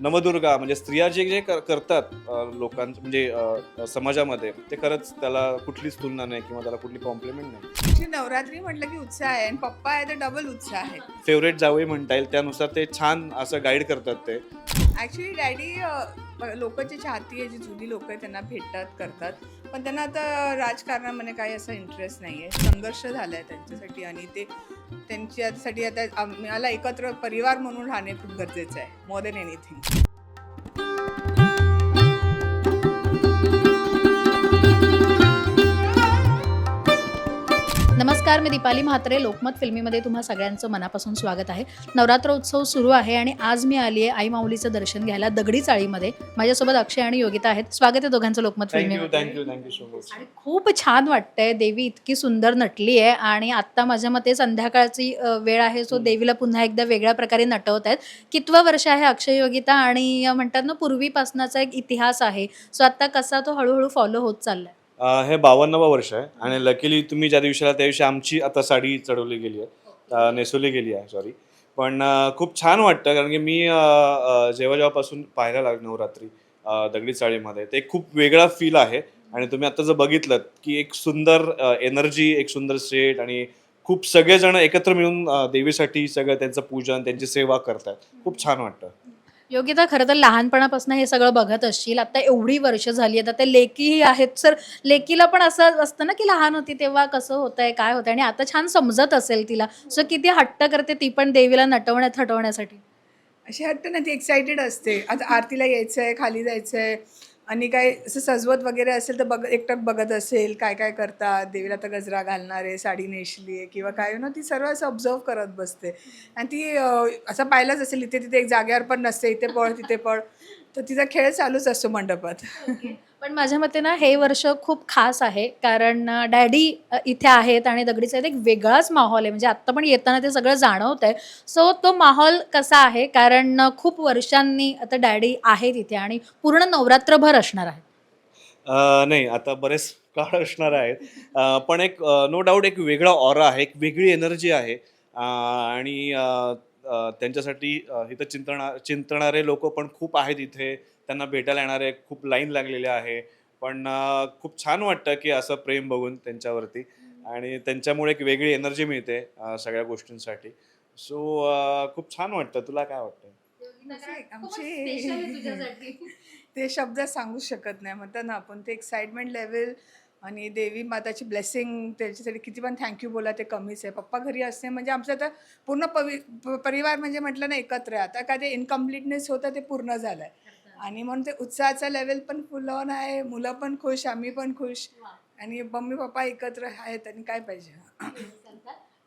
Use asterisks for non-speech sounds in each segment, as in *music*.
नवदुर्गा म्हणजे स्त्रिया जे जे कर- करतात लोकां म्हणजे समाजामध्ये ते खरंच त्याला कुठलीच तुलना नाही किंवा त्याला कुठली कॉम्प्लिमेंट नाही. नवरात्री म्हटलं की उत्साह आहे आणि पप्पा आहे तर डबल उत्साह आहे. फेवरेट जावई म्हणता येईल. त्यानुसार ते छान असं गाईड करतात ते. ॲक्च्युली डॅडी लोकची चाहती आहे जी जुनी लोक आहेत त्यांना भेटतात करतात. पण त्यांना आता राजकारणामध्ये काही असा इंटरेस्ट नाही आहे संघर्ष झाला आहे त्यांच्यासाठी आणि ते त्यांच्यासाठी आता आम्हाला एकत्र परिवार म्हणून राहणे खूप गरजेचं आहे मोर दॅन एनिथिंग नमस्कार मी दीपाली म्हात्रे. लोकमत फिल्मीमध्ये तुम्हा सगळ्यांचं मनापासून स्वागत आहे. नवरात्र उत्सव सुरू आहे आणि आज मी आली आहे आई माऊलीचं दर्शन घ्यायला दगडी चाळीमध्ये. माझ्यासोबत अक्षय आणि योगिता आहेत. स्वागत आहे दोघांचं लोकमत आणि खूप छान वाटतंय. देवी इतकी सुंदर नटली आहे आणि आत्ता माझ्या मते संध्याकाळची वेळ आहे सो देवीला पुन्हा एकदा वेगळ्या प्रकारे नटवत आहेत. कितवं वर्ष आहे अक्षय योगिता आणि म्हणतात ना पूर्वीपासनाचा एक इतिहास आहे. सो आत्ता कसा तो हळूहळू फॉलो होत चाललाय? हे बावन्नवं वर्ष आहे. आणि लकीली तुम्ही ज्या दिवशीला त्या दिवशी आमची आता साडी चढवली गेली आहे. नेसवली गेली आहे सॉरी पण खूप छान वाटतं कारण की मी जेव्हा जेव्हापासून पाहायला लागलो नवरात्री दगडी चाळीमध्ये ते खूप वेगळा फील आहे. आणि तुम्ही आता जर बघितलं की एक सुंदर एनर्जी एक सुंदर सेट आणि खूप सगळेजण एकत्र मिळून देवीसाठी सगळं त्यांचं पूजन त्यांची सेवा करतात खूप छान वाटतं. योगिता खरं तर लहानपणापासून हे सगळं बघत असशील. आता एवढी वर्ष झाली आहेत आता लेकीही आहेत. सर लेकीला पण असं असतं ना की लहान होती तेव्हा कसं होतंय काय होतंय? आणि आता छान समजत असेल तिला. सो किती हट्ट करते ती पण देवीला नटवण्यात हटवण्यासाठी अशी हट्ट ना ती एक्सायटेड असते. आता आरतीला यायचं आहे खाली जायचं आहे आणि काय असं सजवत वगैरे असेल तर बघ एकटक बघत असेल काय काय करतात देवीला तर गजरा घालणार आहे साडी नेसली आहे किंवा काय ना ती सर्व असं ऑब्झर्व करत बसते. आणि ती अं, असं पाहिलंच असेल इथे तिथे एक जागेवर पण नसते इथे पळ तिथे पळ. तर तिचा खेळ चालूच असतो मंडपात. पण माझ्या मते ना हे वर्ष खूप खास आहे. कारण डॅडी इथे आहेत आणि दगडीचा एक वेगळाच माहोल आहे. म्हणजे आत्ता पण येताना ते सगळं जाणवत आहे सो तो माहोल कसा आहे? कारण खूप वर्षांनी आता डॅडी आहेत इथे आणि पूर्ण नवरात्रभर असणार आहे. नाही आता बरेच काळ असणार आहेत. पण एक नो डाऊट एक वेगळा ऑरा आहे. एक वेगळी एनर्जी आहे. आणि त्यांच्यासाठी इथं चिंतणा चिंतणारे लोक पण खूप आहेत इथे. त्यांना भेटायला येणारे खूप लाईन लागलेले आहे. पण खूप छान वाटतं की असं प्रेम बघून त्यांच्यावरती. आणि त्यांच्यामुळे एक वेगळी एनर्जी मिळते सगळ्या गोष्टींसाठी. सो खूप छान वाटतं. तुला काय वाटतं आमची *laughs* ते शब्द सांगू शकत नाही. म्हणतात ना आपण ते एक्साइटमेंट लेवल आणि देवी माताची ब्लेसिंग त्याच्यासाठी किती पण थँक्यू बोला ते कमीच आहे. पप्पा घरी असते म्हणजे आमचं आता पूर्ण पवि परिवार म्हणजे म्हटलं ना एकत्र आहे. आता काय ते इनकम्प्लिटनेस होतं ते पूर्ण झालं आहे आणि म्हणून ते उत्साहाचा लेवल पण फुल ऑन आहे. मुलं पण खुश आम्ही पण खुश. आणि मम्मी पप्पा एकत्र आहेत आणि काय पाहिजे.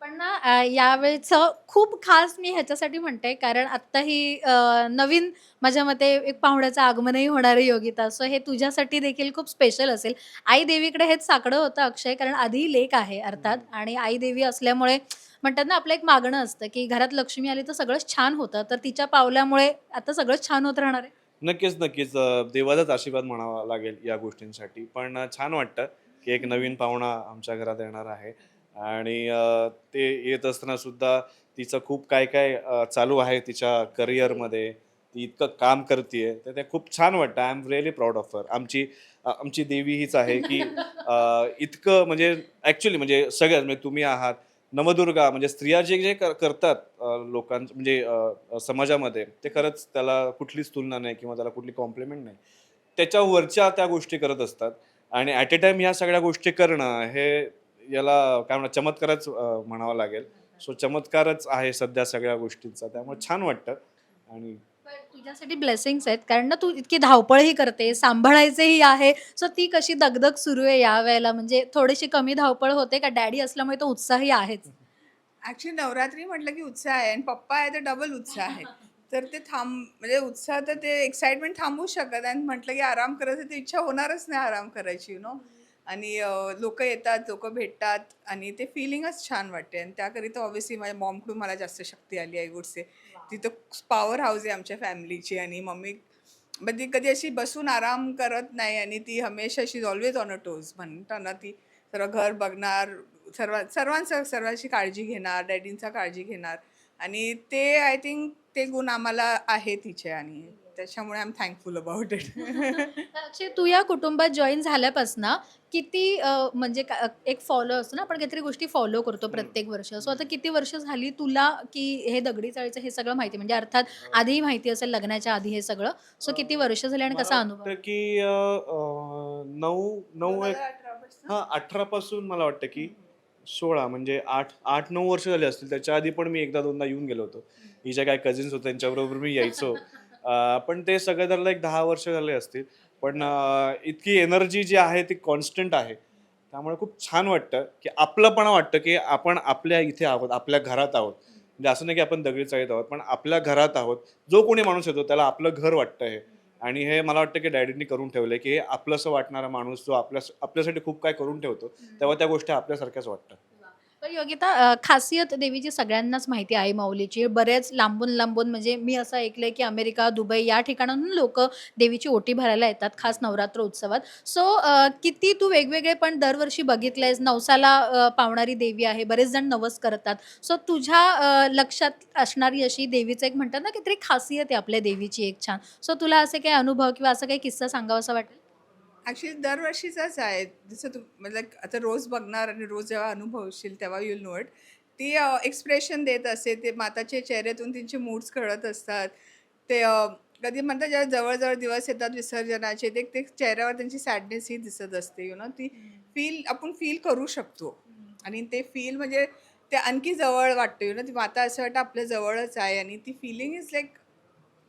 पण ना अ, यावेळचं खूप खास मी ह्याच्यासाठी म्हणते कारण आत्ता ही अ, नवीन माझ्या मते एक पाहुण्याचं आगमनही होणार आहे योगिता. सो हे तुझ्यासाठी देखील खूप स्पेशल असेल. आई देवीकडे हेच साकडं होतं अक्षय कारण आधी लेक आहे अर्थात. आणि आई देवी असल्यामुळे म्हणतात ना आपलं एक मागणं असतं की घरात लक्ष्मी आली तर सगळंच छान होतं. तर तिच्या पावल्यामुळे आता सगळंच छान होत राहणार आहे. नक्कीच नक्कीच. अ, देवाचाच आशीर्वाद म्हणावा लागेल या गोष्टींसाठी. पण अ, छान वाटतं की एक नवीन पाहुणा आमच्या घरात येणार आहे. आणि ते येत असताना सुद्धा तिचं खूप काय काय चालू आहे तिच्या करिअरमध्ये ती इतकं काम करते तर ते खूप छान वाटतं. I am really proud of her आमची आमची देवी हीच आहे की इतकं म्हणजे ॲक्च्युली म्हणजे सगळ्यात म्हणजे तुम्ही आहात. नवदुर्गा म्हणजे स्त्रिया जे जे कर- करतात लोकां म्हणजे समाजामध्ये ते खरंच त्याला कुठलीच तुलना नाही किंवा त्याला कुठली कॉम्प्लिमेंट नाही. त्याच्यावरच्या त्या गोष्टी करत असतात. आणि ॲट ए टाइम ह्या सगळ्या गोष्टी करणं हे याला काय म्हणा चमत्कारच म्हणावं लागेल. सो चमत्कारच आहे सध्या सगळ्या गोष्टींचा. त्यामुळे छान वाटतं. आणि पण तुझ्यासाठी ब्लेसिंग्स आहेत. कारण ना तू इतकी धावपळही करते सांभाळायचेही आहे. सो ती कशी दगदग सुरू आहे या वेळेला? म्हणजे थोडीशी कमी धावपळ होते का? डॅडी असल्यामुळे तो उत्साही आहेच. ॲक्च्युली नवरात्री म्हटलं की उत्साह आहे आणि पप्पा आहे तर डबल उत्साह आहे. तर ते थांब म्हणजे उत्साह तर ते एक्साइटमेंट थांबू शकत आणि म्हटलं की आराम करायचं ते इच्छा होणारच नाही आराम करायची यु नो आणि लोक येतात लोक भेटतात आणि ते फिलिंगच छान वाटते. आणि त्याकरिता ऑब्व्हियसली माझ्या मॉमकडून मला जास्त शक्ती आली आहे गुडसे तिथं पॉवर हाऊस आहे आमच्या फॅमिलीची आणि मम्मी पण ती कधी अशी बसून आराम करत नाही आणि ती हमेशा she always on a toes म्हणतात ना ती सर्व घर बघणार सर्व सर्वांचं सर्वांची काळजी घेणार डॅडींचा काळजी घेणार. आणि ते आय थिंक ते गुण आम्हाला आहे तिचे आणि त्याच्यामुळे I am thankful about it तू या कुटुंबात जॉईन झाल्यापासून किती अ, म्हणजे का- एक फॉलो असतो ना आपण काहीतरी गोष्टी फॉलो करतो प्रत्येक वर्ष. सो आता किती वर्ष झाली तुला की हे दगडी चाळीचं हे सगळं माहिती म्हणजे अर्थात आधीही माहिती असेल लग्नाच्या आधी हे सगळं. सो किती वर्ष झाली आणि कसा अनुभव? वाटतं की अं, अं, नऊ नऊ एक हा अठरा पासून मला वाटतं की सोळा म्हणजे आठ आठ नऊ वर्ष झाले असतील. त्याच्या आधी पण मी एकदा दोनदा येऊन गेलो होतो. हिच्या काय कझिन्स होते त्यांच्याबरोबर मी यायचो. *laughs* अं, पण ते सगळं धरलं एक दहा वर्ष झाले असतील. पण इतकी एनर्जी जी आहे ती कॉन्स्टंट आहे. त्यामुळे खूप छान वाटतं की आपलंपणा वाटतं की आपण आपल्या इथे आहोत आपल्या घरात आहोत. म्हणजे असं नाही की आपण दगडी चाळीत आहोत पण आपल्या घरात आहोत. जो कोणी माणूस येतो त्याला आपलं घर वाटतं हे. आणि हे मला वाटतं की डॅडींनी करून ठेवलं की हे आपलंसं वाटणारा माणूस जो आपल्या आपल्यासाठी खूप काय करून ठेवतो तेव्हा त्या गोष्टी आपल्यासारख्याच वाटतात. तर योगिता अ, खासियत देवीची सगळ्यांनाच माहिती आहे माऊलीची. बरेच लांबून लांबून म्हणजे मी असं ऐकलंय की अमेरिका दुबई या ठिकाणाहून लोक देवीची ओटी भरायला येतात खास नवरात्र उत्सवात. सो किती तू वेगवेगळे पण दरवर्षी बघितलंयस. नवसाला अ, पावणारी देवी आहे. बरेच जण नवस करतात. सो तुझ्या अ, लक्षात असणारी अशी देवीचं एक म्हणतात ना काहीतरी खासियत आहे आपल्या देवीची एक छान. सो तुला असे काही अनुभव किंवा असं काही किस्सा सांगावा असं वाटेल? ॲक्च्युली दरवर्षीचाच आहे. जसं तू म्हणजे आता रोज बघणार आणि रोज जेव्हा अनुभवशील तेव्हा युल नो इट ती एक्सप्रेशन देत असते ते माताच्या चेहऱ्यातून त्यांचे मूड्स कळत असतात. ते कधी म्हणतात जेव्हा जवळजवळ दिवस येतात विसर्जनाचे ते ते चेहऱ्यावर त्यांची सॅडनेस ही दिसत असते यु नो ती फील आपण फील करू शकतो. आणि ते फील म्हणजे ते आणखी जवळ वाटतं यु नो ती माता असं वाटतं आपल्या जवळच आहे. आणि ती feeling is like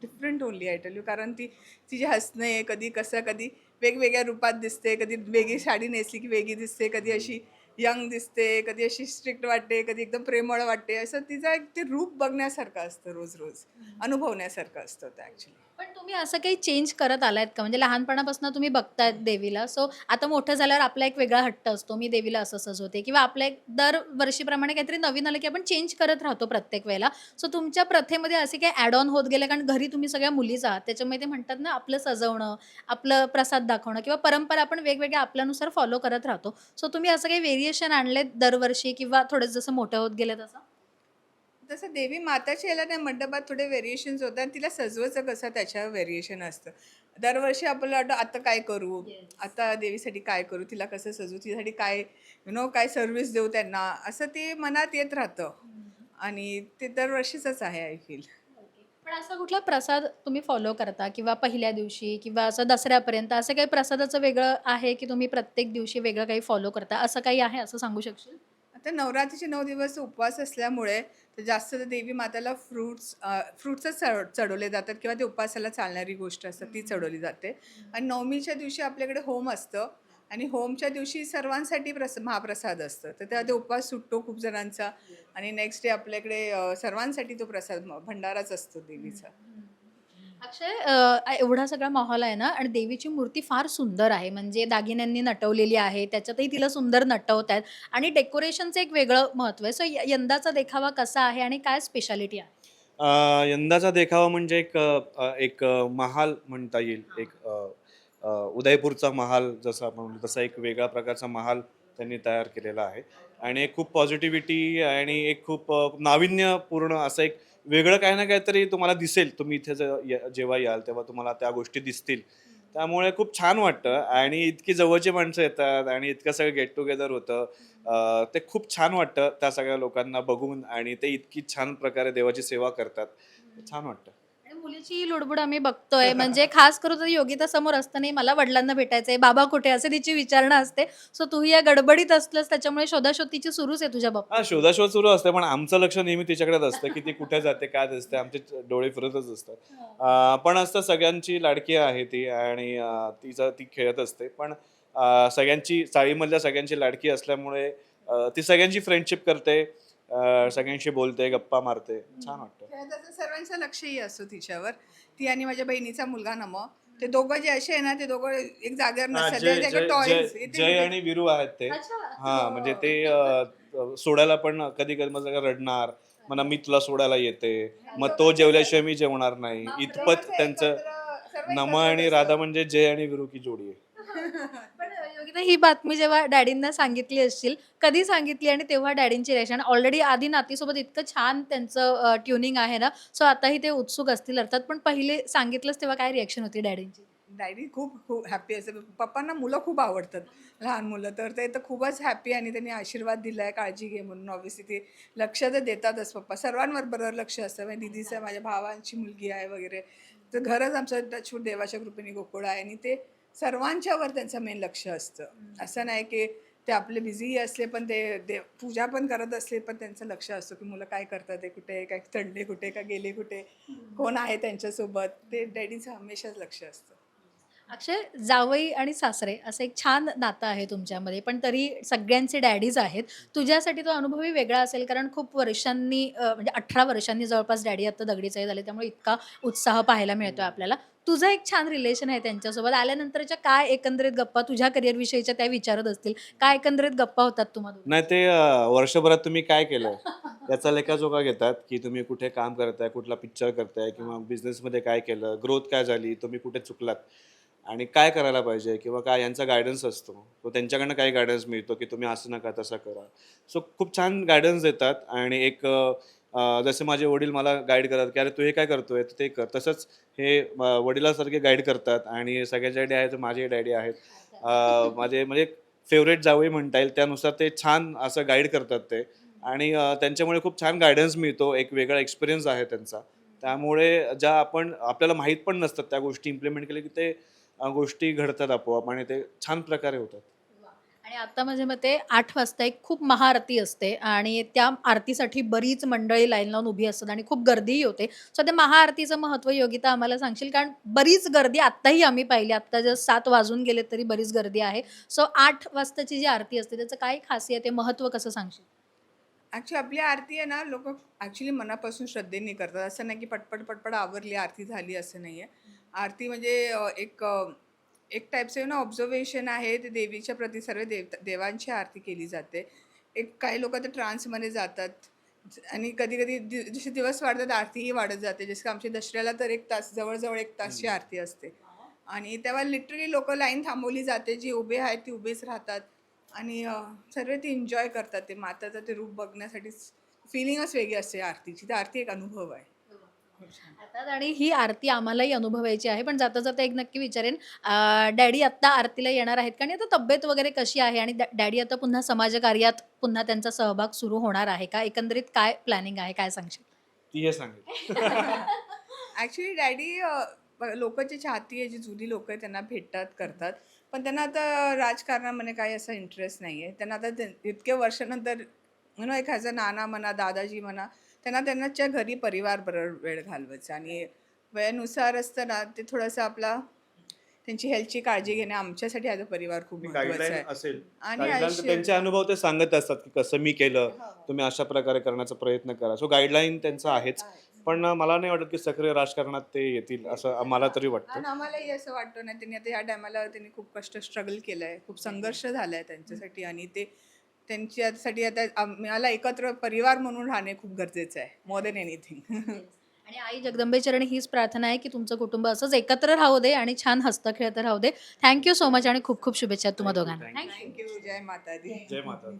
different only I tell you कारण ती तिचे हसणे कधी कसं कधी वेगवेगळ्या रूपात दिसते कधी वेगळी साडी नेसली की वेगळी दिसते कधी अशी यंग दिसते कधी अशी स्ट्रिक्ट वाटते कधी एकदम प्रेमळ वाटते. असं तिचं एक ते रूप बघण्यासारखं असतं रोज रोज. अनुभवण्यासारखं असतं ते ॲक्च्युली पण तुम्ही असं काही चेंज करत आलायत का? म्हणजे लहानपणापासून तुम्ही बघतायत देवीला. सो आता मोठं झाल्यावर आपला एक वेगळा हट्ट असतो मी देवीला असं सजवते. किंवा आपल्या एक दर वर्षीप्रमाणे काहीतरी नवीन आलं की आपण चेंज करत राहतो प्रत्येक वेळेला. सो तुमच्या प्रथेमध्ये असे काही ॲड ऑन होत गेले? कारण घरी तुम्ही सगळ्या मुलीच आहात. त्याच्यामुळे ते म्हणतात ना आपलं सजवणं आपलं प्रसाद दाखवणं किंवा परंपरा आपण वेगवेगळ्या आपल्यानुसार फॉलो करत राहतो. सो तुम्ही असं काही व्हेरिएशन आणले दरवर्षी किंवा थोडं जसं मोठं होत गेले तसं? तसं देवी माताच्या याला नाही मंडपात थोडे व्हेरिएशन्स होतात आणि तिला सजवायचं कसं त्याच्यावर व्हेरिएशन असतं. दरवर्षी आपल्याला वाटतं आता काय करू? आता देवीसाठी काय करू? तिला कसं सजवू? तिच्यासाठी काय यु नो काय सर्व्हिस देऊ त्यांना? असं ते मनात येत राहतं. आणि ते दरवर्षीचंच आहे आय फील पण असा कुठला प्रसाद तुम्ही फॉलो करता? किंवा पहिल्या दिवशी किंवा असं दसऱ्यापर्यंत असं काही प्रसादाचं वेगळं आहे की तुम्ही प्रत्येक दिवशी वेगळं काही फॉलो करता? असं काही आहे असं सांगू शकशील? आता नवरात्रीचे नऊ दिवस उपवास असल्यामुळे तर जास्त तर देवी माताला फ्रूट्स फ्रुट्सच चढ चढवले जातात किंवा ते उपवासाला चालणारी गोष्ट असतात ती चढवली जाते. आणि नवमीच्या दिवशी आपल्याकडे होम असतं. आणि होमच्या दिवशी सर्वांसाठी प्रस महाप्रसाद असतं. तर तेव्हा ते उपवास सुटतो खूप जणांचा आणि नेक्स्ट डे आपल्याकडे सर्वांसाठी तो प्रसाद म- भंडाराच असतो देवीचा. अक्षय एवढा सगळा माहोल आहे ना आणि देवीची मूर्ती फार सुंदर आहे. म्हणजे दागिन्यांनी नटवलेली आहे त्याच्यातही तिला सुंदर नटवत आहेत आणि डेकोरेशनचं एक वेगळं महत्त्व आहे. सो यंदाचा देखावा कसा आहे आणि काय स्पेशालिटी आहे? यंदाचा देखावा म्हणजे एक एक महाल म्हणता येईल. एक उदयपूरचा महाल जसं आपण म्हणतो तसा एक वेगळा प्रकारचा महाल त्यांनी तयार केलेला आहे. आणि एक खूप पॉझिटिव्हिटी आणि एक खूप नाविन्यपूर्ण असं एक वेगळं काही ना काहीतरी तुम्हाला दिसेल. तुम्ही इथे य- जेव्हा याल तेव्हा तुम्हाला त्या गोष्टी दिसतील. त्यामुळे खूप छान वाटतं आणि इतकी जवळची माणसं येतात आणि इतकं सगळं गेट टुगेदर होतं. ते खूप छान वाटतं त्या सगळ्या लोकांना बघून आणि ते इतकी छान प्रकारे देवाची सेवा करतात. छान वाटतं. मुलीची ही लुडबुड आम्ही बघतोय. म्हणजे खास करून योगिता समोर असताना मला वडिलांना भेटायचंय. बाबा कुठे? असे तिची विचारणा असते. सो तू या गडबडीत असलंस त्याच्यामुळे शोधाशोध तिची सुरूच आहे तुझ्या बाबा हा शोधाशोध सुरू असते पण आमचं लक्ष नेहमी तिच्याकडेच असतं की ती कुठे जाते काय दिसते आमचे डोळे फिरतच असतात. अं, पण असतं सगळ्यांची लाडकी आहे ती आणि तिचं ती खेळत असते. पण सगळ्यांची चाळीमधल्या सगळ्यांची लाडकी असल्यामुळे ती सगळ्यांची फ्रेंडशिप करते. अं, सगळ्यांशी बोलते गप्पा मारते. छान वाटतं. सर्वांचं लक्षही असतो तिच्यावर. ती आणि माझ्या बहिणीचा मुलगा नम. ते दोघं जे असे आहे ना ते दोघं एक जागेवर हा, नसतात जय आणि विरू आहेत ते. हा म्हणजे ते अं, सोडायला पण कधी कधी मग रडणार. मग मी तुला सोडायला येते. मग तो जेवल्याशिवाय मी जेवणार नाही. इतपत सर्व त्यांचं नमा आणि. राधा म्हणजे जय आणि विरू की जोडी आहे. *laughs* योगिता ही बातमी जेव्हा डॅडींना सांगितली असतील कधी सांगितली आणि तेव्हा डॅडींची रिएक्शन ऑलरेडी आधी नातीसोबत इतकं छान त्यांचं ट्युनिंग आहे ना सो आताही ते उत्सुक असतील अर्थात पण पहिले सांगितलंच तेव्हा काय रिएक्शन होती डॅडींची? डायरी खूप खूप हॅपी असते पप्पांना मुलं खूप आवडतात. लहान मुलं तर ते तर खूपच हॅपी आणि त्यांनी आशीर्वाद दिला आहे काळजी घे म्हणून. ऑब्व्हियसली ते लक्ष तर देतातच पप्पा. सर्वांवर बरोबर लक्ष असतं. म्हणजे दिदीचं माझ्या भावांची मुलगी आहे वगैरे. तर घरच आमचं टचवूड देवाच्या कृपेने गोकुळ आहे. आणि ते सर्वांच्यावर त्यांचं मेन लक्ष असतं. असं नाही की ते आपले बिझी असले पण ते देव पूजा पण करत असले पण त्यांचं लक्ष असतं की मुलं काय करतात ते कुठे काय चढले कुठे का गेले कुठे कोण आहे त्यांच्यासोबत? ते डॅडीचं हमेशाच लक्ष असतं. अक्षय जावई आणि सासरे असं एक छान नातं आहे तुमच्यामध्ये पण तरी सगळ्यांचे डॅडीज आहेत. तुझ्यासाठी तो अनुभवही वेगळा असेल कारण खूप वर्षांनी म्हणजे अठरा वर्षांनी जवळपास डॅडी आता दगडीचाही झाले त्यामुळे इतका उत्साह पाहायला मिळतोय आपल्याला. तुझं एक छान रिलेशन आहे त्यांच्यासोबत. आल्यानंतरच्या काय एकंदरीत गप्पा तुझ्या करिअर विषयीच्या त्या विचारत असतील? काय एकंदरीत गप्पा होतात तुम्हाला नाही ते अं, वर्षभरात तुम्ही काय केलं त्याचा लेखाजोखा घेतात की तुम्ही कुठे काम करताय कुठला पिक्चर करताय किंवा बिझनेसमध्ये काय केलं ग्रोथ काय झाली तुम्ही कुठे चुकलात? आणि काय करायला पाहिजे किंवा काय यांचा गायडन्स असतो. तो त्यांच्याकडनं काही गायडन्स मिळतो की तुम्ही असं नका तसं करा. सो खूप छान गायडन्स देतात आणि एक अं, जसे माझे वडील मला गाईड करतात की अरे तू हे काय करतोय? तर ते कर. तसंच हे वडिलासारखे गाईड करतात आणि सगळ्याचे डॅडी आहेत माझे डॅडी आहेत. माझे म्हणजे फेवरेट जावई म्हणता येईल. त्यानुसार ते छान असं गाईड करतात ते. आणि त्यांच्यामुळे खूप छान गायडन्स मिळतो. एक वेगळा एक्सपिरियन्स आहे त्यांचा. त्यामुळे ज्या आपण आपल्याला माहीत पण नसतात त्या गोष्टी. इम्प्लिमेंट केल्या की ते गोष्टी घडतात आपोआप आणि ते छान प्रकारे होतात. आणि आता माझ्या मते आठ वाजता एक खूप महाआरती असते आणि त्या आरतीसाठी बरीच मंडळी लाईन लावून उभी असतात आणि खूप गर्दीही होते. सो त्या महाआरतीचं महत्त्व योगिता आम्हाला सांगशील? कारण बरीच गर्दी आत्ताही आम्ही पाहिली. आत्ता जर सात वाजून गेले तरी बरीच गर्दी आहे. सो आठ वाजताची जी आरती असते त्याचं काय खासियत आहे? महत्त्व कसं सांगशील? ॲक्च्युली आपली आरती आहे ना लोक ॲक्च्युली मनापासून श्रद्धेने करतात. असं नाही की पटपट पटपट आवरली आरती झाली असं नाही आहे आरती म्हणजे एक एक टाईपचं ना ऑब्झर्वेशन आहे ते देवीच्या प्रती सर्व देव देवांची आरती केली जाते. एक काही लोक तर ट्रान्समध्ये जातात आणि कधी कधी दि- जसे दिवस वाढतात आरतीही वाढत जाते. जसं की आमच्या दसऱ्याला तर एक तास जवळजवळ एक तासची आरती असते. आणि तेव्हा लिटरली लोक लाईन थांबवली जाते जी उभे आहेत ती उभेच राहतात. आणि सर्व ते एन्जॉय करतात. ते माताचं ते रूप बघण्यासाठी फिलिंगच वेगळी असते आरतीची. तर आरती एक अनुभव आहे. अर्थात आणि ही आरती आम्हालाही अनुभवायची आहे पण जाता जाता एक नक्की विचारेन अं, डॅडी आत्ता आरतीला येणार आहेत कारण आता तब्येत वगैरे कशी आहे? आणि डॅ- डॅडी आता पुन्हा समाजकार्यात पुन्हा त्यांचा सहभाग सुरू होणार आहे का? एकंदरीत काय प्लॅनिंग आहे? काय सांगशील? ती हे सांगेल. *laughs* ॲक्च्युली डॅडी लोकची चाहती आहे जी जुनी लोक आहेत त्यांना भेटतात करतात. पण त्यांना आता राजकारणामध्ये काही असा इंटरेस्ट नाही आहे त्यांना आता ते- इतके वर्षानंतर म्हणून एखादा नाना म्हणा दादाजी म्हणा त्यांना त्यांनाच्या घरी परिवारबरोबर वेळ घालवायचा आणि वयानुसार असतं ना ते थोडंसं आपला त्यांची हेल्थची काळजी घेणे आमच्यासाठी अ परिवार खूप महत्त्वाचं गाईडलाईन आहे असेल. आणि Guideline तर आयुष्य- त्यांचे अनुभव ते सांगत असतात की कसं मी केलं तुम्ही अशा प्रकारे करण्याचा प्रयत्न करा. सो गाईडलाईन त्यांचं आहेच. पण मला नाही वाटत की सक्रिय राजकारणात ते येतील असं मला तरी वाटतं. आणि आम्हालाही असं वाटतं ना त्यांनी आता या टायमाला त्यांनी खूप कष्ट स्ट्रगल केलं आहे खूप संघर्ष झाला आहे त्यांच्यासाठी आणि ते त्यांच्यासाठी आता आम्हाला एकत्र परिवार म्हणून राहणे खूप गरजेचं आहे मोर देन एनिथिंग आणि आई जगदंबे चरणी हीच प्रार्थना आहे की तुमचं कुटुंब असंच एकत्र राहू दे आणि छान हस्त खेळत राहू दे. थँक्यू सो मच आणि खूप खूप शुभेच्छा तुम्हा दोघांना. थँक्यू जय माता दी जय माता दी.